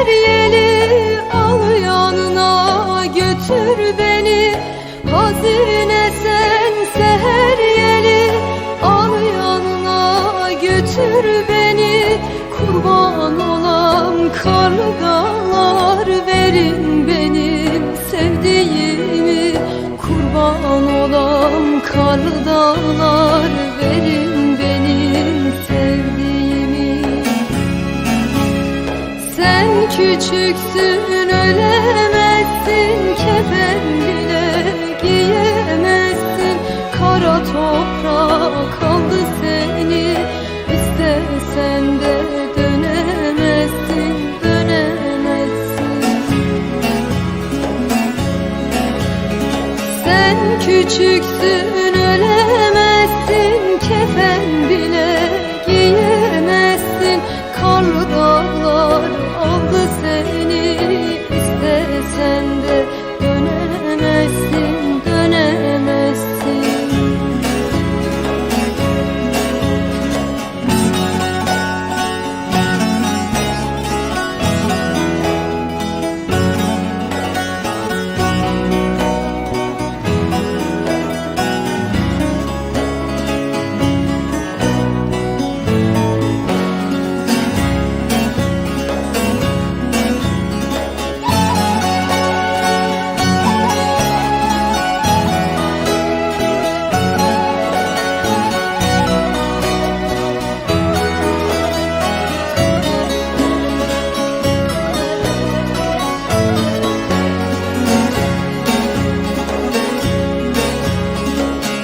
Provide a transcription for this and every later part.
seher yeli al yanına götür beni. Hazine sen seher yeli al yanına götür beni. Kurban olam karlı dağlar verin benim sevdiğimi Kurban olam karlı dağlar verin küçüksün ölemezsin. Kefen bile giyemezsin. Kara toprak aldı seni. İstesen de dönemezsin Dönemezsin. Sen küçüksün ölemezsin. Kefen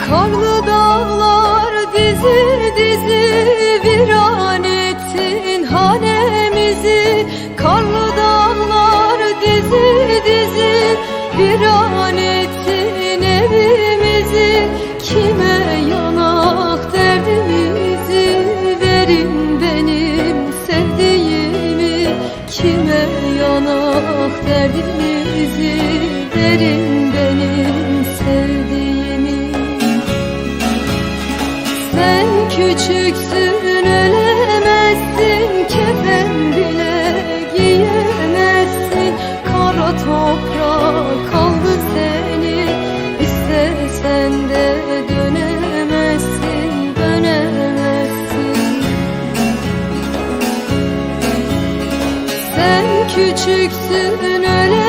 Karlı dağlar dizi dizi viran ettin hanemizi. Karlı dağlar dizi dizi viran ettin evimizi. Kime yanak derdimizi verin benim sevdiğimi. Kime yanak derdimizi verin küçüksün ölemezsin